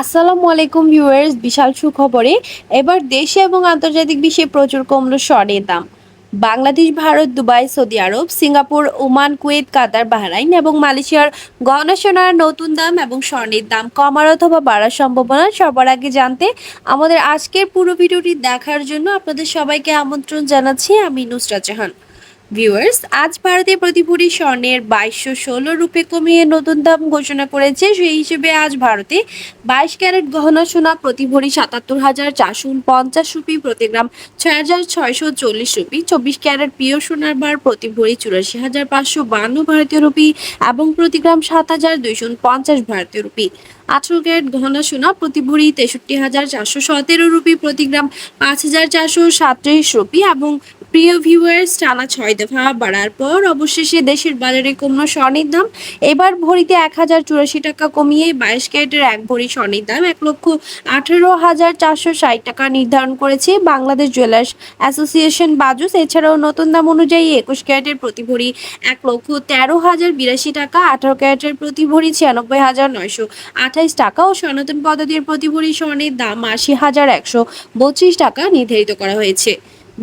আসসালামু আলাইকুম ভিউয়ার্স, বিশাল সুখবরে এবার দেশে এবং আন্তর্জাতিক বিশ্বে প্রচুর কমল স্বর্ণের দাম। Bangladesh, Bharat, Dubai, Saudi Arab, Singapore, Oman, Kuwait, Qatar, Bahrain এবং মালয়েশিয়ার গহনা সোনার নতুন দাম এবং স্বর্ণের দাম কমার অথবা বাড়ার সম্ভাবনা সবার আগে জানতে আমাদের আজকের পুরো ভিডিওটি দেখার জন্য আপনাদের সবাইকে আমন্ত্রণ জানাচ্ছি আমি নুসরা জাহান। ভিউয়ার্স আজ ভারতে ভরি স্বর্ণের বাইশশো ষোলো রুপে কমিয়ে নতুন দাম ঘোষণা করেছে। সেই হিসেবে আজ ভারতে বাইশ ক্যারেট গহনা সোনা প্রতি ভরি সাতাত্তর হাজার চারশো পঞ্চাশ রুপি, প্রতি গ্রাম ছয় হাজার ছয়শো চল্লিশ রুপি, চব্বিশ ক্যারেট প্রিয় সোনার বার প্রতি ভরি চুরাশি হাজার পাঁচশো বান্ন ভারতীয় রুপি এবং প্রতি গ্রাম সাত হাজার দুইশো পঞ্চাশ ভারতীয় রুপি। আঠারো ক্যারেট গহনা সোনা প্রতি ভরি তেষট্টি হাজার চারশো সতেরো রুপি, প্রতি গ্রাম পাঁচ হাজার চারশো সাতত্রিশ রুপি এবং প্রিয় ভিউয়ার্স টানা ছয় দফা বাড়ার পর অবশেষে দেশের বাজারে কমলো স্বর্ণের দাম। এবার ভরিতে এক হাজার চুরাশি টাকা কমিয়ে বাইশ ক্যারেটের এক ভরি স্বর্ণের দাম এক লক্ষ আঠেরো হাজার চারশো ষাট টাকা নির্ধারণ করেছে বাংলাদেশ জুয়েলার্স অ্যাসোসিয়েশন বাজুস। এছাড়াও নতুন দাম অনুযায়ী একুশ ক্যারেটের প্রতি ভরি এক লক্ষ তেরো হাজার বিরাশি টাকা, আঠারো ক্যারেটের প্রতি ভরি ছিয়ানব্বই হাজার নয়শো আঠাইশ টাকা ও সনাতন পদ্ধতির প্রতি ভরি স্বর্ণের দাম আশি হাজার একশো বত্রিশ টাকা নির্ধারিত করা হয়েছে।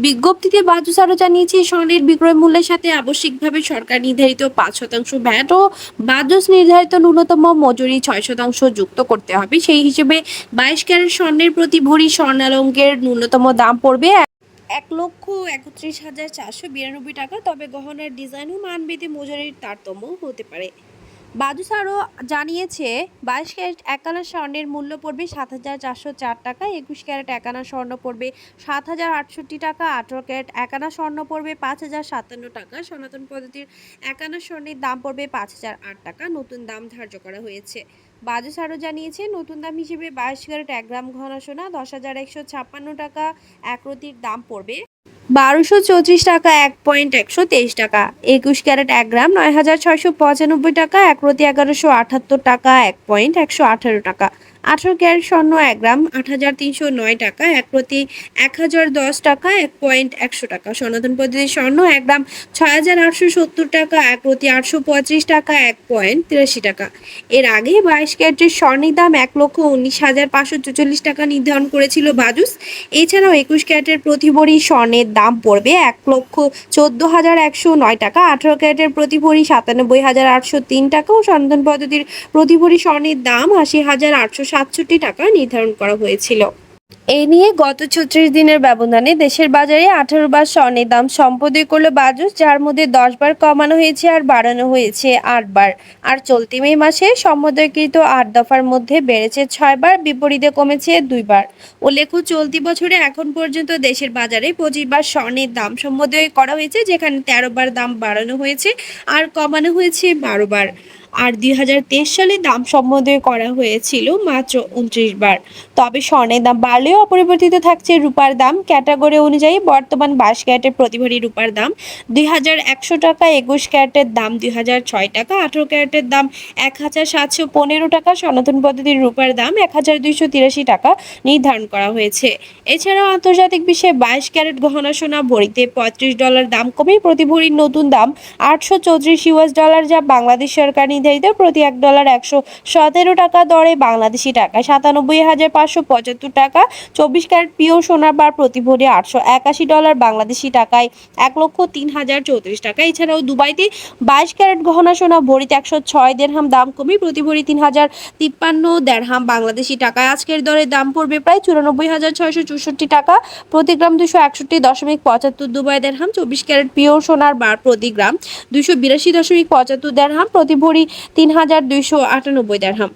বিজ্ঞপ্তিতে বাজুস আরও জানিয়েছে, স্বর্ণের বিক্রয় মূল্যের সাথে আবশ্যিকভাবে সরকার নির্ধারিত পাঁচ শতাংশ ভ্যাট ও বাজুস নির্ধারিত ন্যূনতম মজুরি ছয় শতাংশ যুক্ত করতে হবে। সেই হিসেবে বাইশ ক্যারেট স্বর্ণের প্রতি ভরি স্বর্ণালঙ্কের ন্যূনতম দাম পড়বে এক লক্ষ একত্রিশ হাজার চারশো বিরানব্বই টাকা। তবে গহনার ডিজাইন ও মানভেদে মজুরির তারতম্য হতে পারে। বাজুস আরও জানিয়েছে, বাইশ ক্যারেট একানা স্বর্ণের মূল্য পড়বে সাত হাজার চারশো চার টাকা, একুশ ক্যারেট একানা স্বর্ণ পড়বে সাত হাজার আটষট্টি টাকা, আঠারো ক্যারেট একানা স্বর্ণ পড়বে পাঁচ হাজার সাতান্ন টাকা, সনাতন পদ্ধতির একানা স্বর্ণের দাম পড়বে পাঁচ হাজার আট টাকা, নতুন দাম ধার্য করা হয়েছে। বাজুস আরও জানিয়েছে, নতুন দাম হিসেবে বাইশ ক্যারেট এক গ্রাম ঘনা সোনা দশ হাজার একশো ছাপ্পান্ন টাকা, এক রতির দাম পড়বে বারোশো চৌত্রিশ টাকা, এক পয়েন্ট একশো তেইশ টাকা। একুশ ক্যারেট এক গ্রাম, নয় হাজার ছয়শো পঁচানব্বই টাকা, এক প্রতি এগারোশো আটাত্তর টাকা, এক পয়েন্ট একশো আঠারো টাকা। আঠারো ক্যারেট স্বর্ণ এক গ্রাম, আট হাজার তিনশো নয় টাকা, এক প্রতি এক হাজার দশ টাকা, এক পয়েন্ট একশো টাকা। সনাতন পদ্ধতির স্বর্ণ এক গ্রাম, ছয় হাজার আটশো সত্তর টাকা, এক প্রতি আটশো পঁয়ত্রিশ টাকা, এক পয়েন্ট তিরাশি টাকা। এর আগে বাইশ ক্যারেটের স্বর্ণের দাম এক লক্ষ উনিশ হাজার পাঁচশো চুচল্লিশ টাকা নির্ধারণ করেছিল বাজুস। এছাড়াও একুশ ক্যারেটের প্রতি ভরি স্বর্ণের দাম পড়বে এক লক্ষ চোদ্দ হাজার একশো নয় টাকা। আঠারো ক্যারেটের প্রতি ভরি সাতানব্বই হাজার আটশো তিন টাকা ও সন্ধান পদ্ধতির প্রতি ভরি স্বর্ণের দাম আশি হাজার আটশো সাতষট্টি টাকা নির্ধারণ করা হয়েছিল। এই নিয়ে গত ছত্রিশ দিনের ব্যবধানে দেশের বাজারে আঠারো বার স্বর্ণের দাম সম্পদে করল বাজুস যার মধ্যে দশ বার কমানো হয়েছে আর বাড়ানো হয়েছে আট বার। আর চলতি মে মাসে সম্মোদয়কৃত আট দফার মধ্যে বেড়েছে ছয় বার, বিপরীতে কমেছে দুইবার উল্লেখ্য, চলতি বছরে এখন পর্যন্ত দেশের বাজারে পঁচিশ বার স্বর্ণের দাম সম্মোদয় করা হয়েছে, যেখানে তেরো বার দাম বাড়ানো হয়েছে আর কমানো হয়েছে বারো বার। আর দুই হাজার তেইশ সালে দাম সম্বন্ধে করা হয়েছিল মাত্র উনত্রিশ বার। তবে স্বর্ণের দাম বাড়লেও অপরিবর্তিত থাকছে রূপার দাম। ক্যাটাগরি অনুযায়ী বর্তমান বাইশ ক্যারেটের প্রতি ভরি রূপার দাম দুই হাজার একশো টাকা, একুশ ক্যারেটের দাম দুই হাজার ছয় টাকা, আঠেরো ক্যারেটের দাম এক হাজার সাতশো পনেরো টাকা, সনাতন পদ্ধতির রূপার দাম এক হাজার দুইশো তিরাশি টাকা নির্ধারণ করা হয়েছে। এছাড়াও আন্তর্জাতিক বিশ্বে বাইশ ক্যারেট গহনা সোনা ভরিতে পঁয়ত্রিশ ডলার দাম কমে প্রতি ভরির নতুন দাম আটশো চৌত্রিশ ইউএস ডলার, যা বাংলাদেশ সরকার নির্ধারিত প্রতি এক ডলার একশো সতেরো টাকা দরে বাংলাদেশি টাকা সাতানব্বই হাজার পাঁচশো পঁচাত্তর টাকা চব্বিশ ক্যারেট পিওর সোনার বার প্রতি ভরি আটশো একাশি ডলার, বাংলাদেশি টাকায় এক লক্ষ তিন হাজার চৌত্রিশ টাকা। এছাড়াও দুবাইতে বাইশ ক্যারেট গহনা সোনা ভরিতে একশো ছয় দেড়হাম দাম কমে প্রতি ভরি তিন হাজার তিপ্পান্ন দেড়হাম বাংলাদেশি টাকায়। আজকের দরে দাম পড়বে প্রায় চুরানব্বই হাজার ছয়শো চৌষট্টি টাকা। প্রতি গ্রাম দুশো একষট্টি দশমিক পঁচাত্তর দুবাই দেড়হাম, চব্বিশ ক্যারেট পিওর সোনার বার প্রতি গ্রাম দুশো বিরাশি দশমিক পঁচাত্তর দেড়হাম। প্রতি ভরি তিন হাজার দুইশো আটানব্বই দেড়হাম।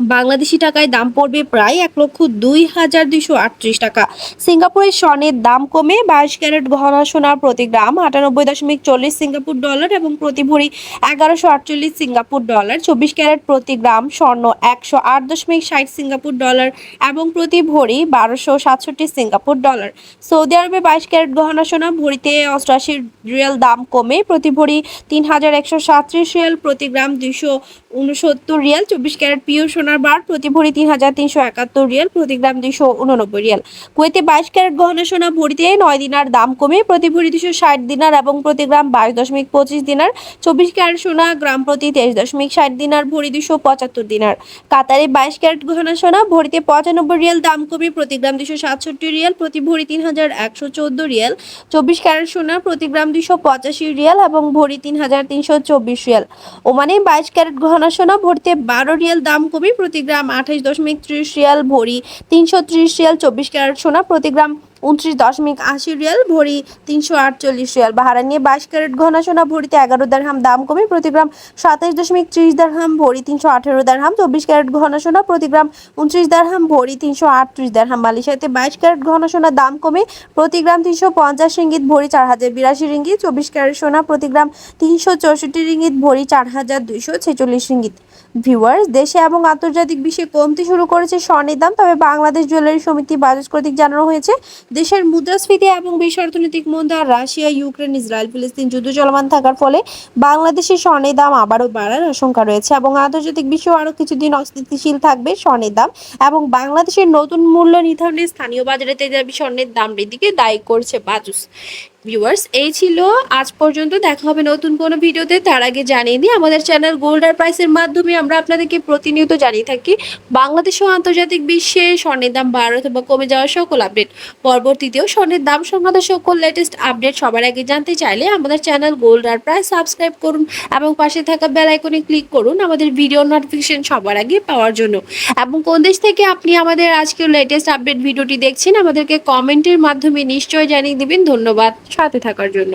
বাংলাদেশি টাকায় দাম পড়বে প্রায় এক লক্ষ দুই হাজার দুইশো আটত্রিশ টাকা। সিঙ্গাপুরের স্বর্ণের দাম কমে বাইশ ক্যারেট গহনা সোনার প্রতি গ্রাম আটানব্বই দশমিক চল্লিশ সিঙ্গাপুর ডলার এবং প্রতি ভরি এগারোশো আটচল্লিশ সিঙ্গাপুর ডলার, চব্বিশ ক্যারেট প্রতি গ্রাম স্বর্ণ একশো আট দশমিক ষাট সিঙ্গাপুর ডলার এবং প্রতি ভরি বারোশো সাতষট্টি সিঙ্গাপুর ডলার। সৌদি আরবে বাইশ ক্যারেট গহনা সোনা, ভরিতে অষ্টআশি রিয়াল দাম কমে প্রতি ভরি তিন হাজার একশো সাতত্রিশ রিয়াল প্রতি গ্রাম দুইশো উনসত্তর রিয়াল, চব্বিশ ক্যারেট পিওর সোনার বার প্রতি ভরি তিন হাজার তিনশো একাত্তর রিয়াল, প্রতি গ্রাম দুইশো উননব্বই রিয়াল। কুয়েতে বাইশ ক্যারেট গহনা সোনা ভরিতে নয় দিনার দাম কমে প্রতি ভরি দুশো ষাট দিনার এবং প্রতি গ্রাম বাইশ দশমিক পঁচিশ দিনার চব্বিশ ক্যারেট সোনা, গ্রাম প্রতি তেইশ দশমিক ষাট দিনার ভরি দুশো পঁচাত্তর দিনার। কাতারে বাইশ ক্যারেট গহনা সোনা ভরিতে পঁচানব্বই রিয়াল, দাম কমে, প্রতি গ্রাম দুশো সাতষট্টি রিয়াল প্রতি ভরি তিন হাজার একশো চোদ্দ রিয়াল, চব্বিশ ক্যারেট সোনা প্রতি গ্রাম দুশো পঁচাশি রিয়াল এবং ভরি তিন হাজার তিনশো চব্বিশ রিয়াল। ওমানে বাইশ ক্যারেট গহনা সোনা ভরিতে বারো রিয়াল, দাম কমে প্রতি গ্রাম আঠাশ দশমিক ত্রিশ রিয়াল, ভরি তিনশো ত্রিশ রিয়াল, চব্বিশ ক্যারেট সোনা প্রতি গ্রাম উনত্রিশ দশমিক আশি রিয়াল, ভরি তিনশো আটচল্লিশ রিয়াল। ভাড়া বাহারানিয়ে বাইশ ক্যারেট ঘনা সোনা ভরিতে এগারো দারহাম, দাম কমে প্রতি গ্রাম সাতাশ দশমিক ত্রিশ দারহাম, ভরি তিনশো আঠেরো দারহাম, চব্বিশ ক্যারেট ঘনা সোনা প্রতি গ্রাম উনত্রিশ দারহাম, ভরি তিনশো আটত্রিশ দারহাম। মালয়েশিয়াতে বাইশ ক্যারেট ঘন সোনা দাম কমে প্রতি গ্রাম তিনশো পঞ্চাশ রিঙ্গিত, ভরি চার হাজার বিরাশি রিঙ্গিত, চব্বিশ ক্যারেট সোনা, প্রতি গ্রাম তিনশো চৌষট্টি রিঙ্গিত, ভরি চার হাজার দুইশো ছেচল্লিশ রিঙ্গিত। ভিউয়ার্স, দেশে এবং আন্তর্জাতিক বিশ্বে কমতে শুরু করেছে স্বর্ণের দাম, তবে বাংলাদেশ জুয়েলারি সমিতি বাজাজ কর্তৃক জানানো হয়েছে দেশের মুদ্রাস্ফীতি এবং বিশ্ব অর্থনৈতিক মন্দা রাশিয়া, ইউক্রেন, ইসরায়েল, ফিলিস্তিন যুদ্ধ চলমান থাকার ফলে বাংলাদেশের স্বর্ণের দাম আবারও বাড়ার আশঙ্কা রয়েছে এবং আন্তর্জাতিক বিশ্ব আরও কিছুদিন অস্থিতিশীল থাকবে স্বর্ণের দাম এবং বাংলাদেশের নতুন মূল্য নির্ধারণে স্থানীয় বাজারে তেজাবি স্বর্ণের দাম বৃদ্ধিকে দায়ী করছে বাজুস। ভিউয়ার্স এই ছিল আজ পর্যন্ত। দেখা হবে নতুন কোনো ভিডিওতে। তার আগে জানিয়ে দিই, আমাদের চ্যানেল গোল্ডার প্রাইসের মাধ্যমে আমরা আপনাদেরকে প্রতিনিয়ত জানিয়ে থাকি, বাংলাদেশ ও আন্তর্জাতিক বিশ্বে স্বর্ণের দাম বাড়া অথবা কমে যাওয়ার সকল আপডেট পরবর্তীতেও স্বর্ণের দাম, সংক্রান্ত সকল লেটেস্ট আপডেট সবার আগে জানতে চাইলে আমাদের চ্যানেল গোল্ডার প্রাইস সাবস্ক্রাইব করুন এবং পাশে থাকা বেল আইকনে ক্লিক করুন আমাদের ভিডিও নোটিফিকেশন সবার আগে পাওয়ার জন্য। এবং কোন দেশ থেকে আপনি আমাদের আজকের লেটেস্ট আপডেট ভিডিওটি দেখছেন, আমাদেরকে কমেন্টের মাধ্যমে নিশ্চয় জানিয়ে দিবেন। ধন্যবাদ। সাথে থাকার জন্য।